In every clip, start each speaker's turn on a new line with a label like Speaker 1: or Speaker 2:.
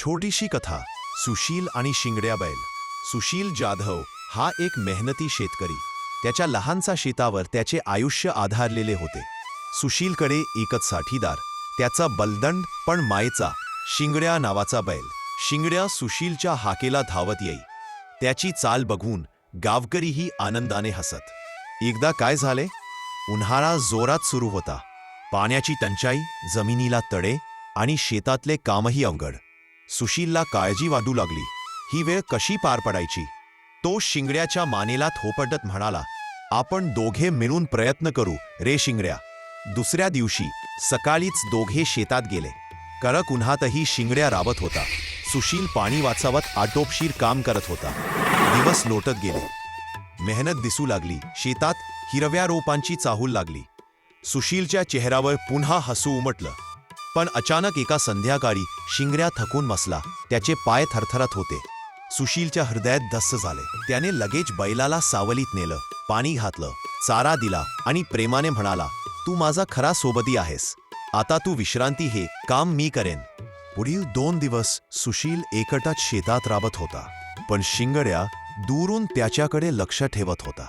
Speaker 1: छोटीशी कथा सुशील आणि शिंगड्या बैल. सुशील जाधव हा एक मेहनती शेतकरी. त्याच्या लहानसा शेतावर त्याचे आयुष्य आधारलेले होते. सुशीलकडे एकच साठीदार त्याचा बलदंड पण मायेचा शिंगड्या नावाचा बैल. शिंगड्या सुशीलच्या हाकेला धावत येई. त्याची चाल बघून गावकरीही आनंदाने हसत. एकदा काय झाले? उन्हाळा जोरात सुरू होता. पाण्याची टंचाई जमिनीला तडे आणि शेतातले कामही अवघड. सुशीलला काळजी वाढू लागली. ही वेळ कशी पार पडायची? तो शिंगड्याच्या मानेला थोपटत म्हणाला आपण दोघे मिळून प्रयत्न करू रे शिंगड्या. दुसऱ्या दिवशी सकाळीच दोघे शेतात गेले. कडक उन्हातही शिंगड्या राबत होता. सुशील पाणी वाचवत आटोपशीर काम करत होता. दिवस लोटत गेले. मेहनत दिसू लागली. शेतात हिरव्या रोपांची चाहूल लागली. सुशीलच्या चेहऱ्यावर पुन्हा हसू उमटलं. पण अचानक एका संध्याकाळी शिंगऱ्या थकून मसला त्याचे पाय थरथरत होते. सुशीलच्या हृदयात धस्स झाले. त्याने लगेच बैलाला सावलीत नेलं. पाणी घातलं. चारा दिला आणि प्रेमाने म्हणाला तू माझा खरा सोबती आहेस. आता तू विश्रांती हे काम मी करेन. पुढील दोन दिवस सुशील एकटाच शेतात राबत होता. पण शिंगड्या दूरून त्याच्याकडे लक्ष ठेवत होता.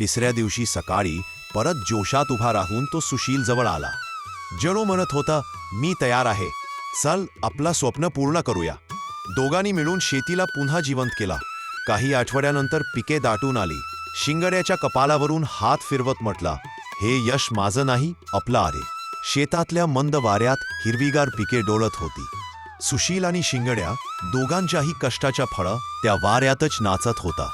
Speaker 1: तिसऱ्या दिवशी सकाळी परत जोशात उभा राहून तो सुशील जवळ आला. जणू म्हणत होता मी तयार आहे. चल आपला स्वप्न पूर्ण करूया. दोघांनी मिळून शेतीला पुन्हा जिवंत केला. काही आठवड्यानंतर पिके दाटून आली. शिंगड्याच्या कपालावरून हात फिरवत म्हटला हे यश माझं नाही आपलं आहे. शेतातल्या मंद वाऱ्यात हिरवीगार पिके डोळत होती. सुशील आणि शिंगड्या दोघांच्याही कष्टाच्या फळं त्या वाऱ्यातच नाचत होता.